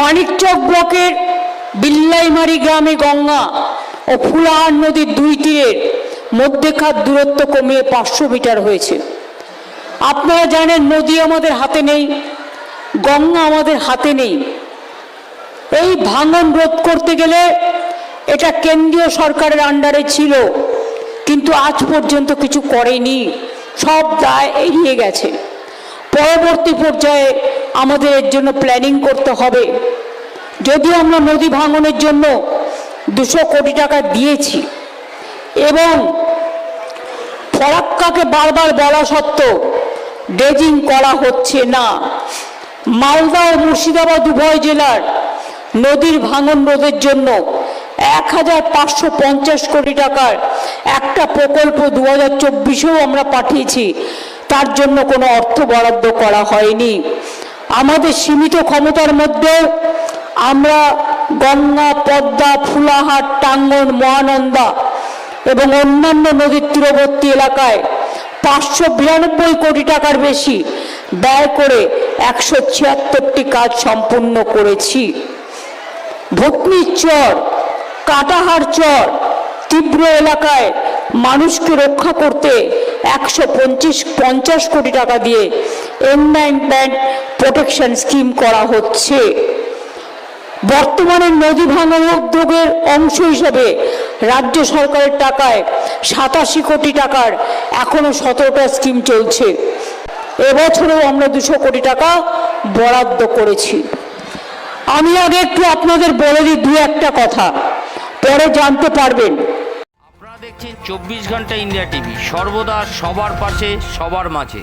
মানিকচক ব্লকের বিল্লাইমারি গ্রামে গঙ্গা ও ফুলাহার নদীর দুই তীরের মধ্যেকার দূরত্ব কমিয়ে পাঁচশো মিটার হয়েছে। আপনারা জানেন নদী আমাদের হাতে নেই, গঙ্গা আমাদের হাতে নেই। এই ভাঙন রোধ করতে গেলে এটা কেন্দ্রীয় সরকারের আন্ডারে ছিল, কিন্তু আজ পর্যন্ত কিছু করেনি। সব দায় এড়িয়ে গেছে। পরবর্তী পর্যায়ে আমাদের এর জন্য প্ল্যানিং করতে হবে। যদিও আমরা নদী ভাঙনের জন্য দুশো কোটি টাকা দিয়েছি এবং ফরাক্কাকে বারবার বলা সত্ত্বেও ড্রেজিং করা হচ্ছে না। মালদা ও মুর্শিদাবাদ উভয় জেলার নদীর ভাঙন রোধের জন্য এক হাজার পাঁচশো পঞ্চাশ কোটি টাকার একটা প্রকল্প দু হাজার চব্বিশেও আমরা পাঠিয়েছি। তার জন্য কোনো অর্থ বরাদ্দ করা হয়নি। আমাদের সীমিত ক্ষমতার মধ্যে আমরা গঙ্গা, পদ্মা ফুলাহাট টাঙ্গন, মহানন্দা এবং অন্যান্য নদীর তীরবর্তী এলাকায় পাঁচশো বিরানব্বই কোটি টাকার বেশি ব্যয় করে একশো ছিয়াত্তরটি কাজ সম্পূর্ণ করেছি। ভূতনির চর, কাটাহার চর, তীব্র এলাকায় মানুষকে রক্ষা করতে একশো পঞ্চাশ কোটি টাকা দিয়ে এনভায়রনমেন্ট প্রোটেকশন স্কিম করা হচ্ছে। বর্তমানে নদী ভাঙন উদ্যোগের অংশ হিসেবে রাজ্য সরকারের টাকায় সাতাশি কোটি টাকার এখনও সতেরোটা স্কিম চলছে। এবছরেও আমরা দুশো কোটি টাকা বরাদ্দ করেছি। আমি আগে একটু আপনাদের বলে দিই দু একটা কথা, পরে জানতে পারবেন। আপনারা দেখছেন চব্বিশ ঘণ্টা ইন্ডিয়া টিভি, সর্বদা সবার পাশে, সবার মাঝে।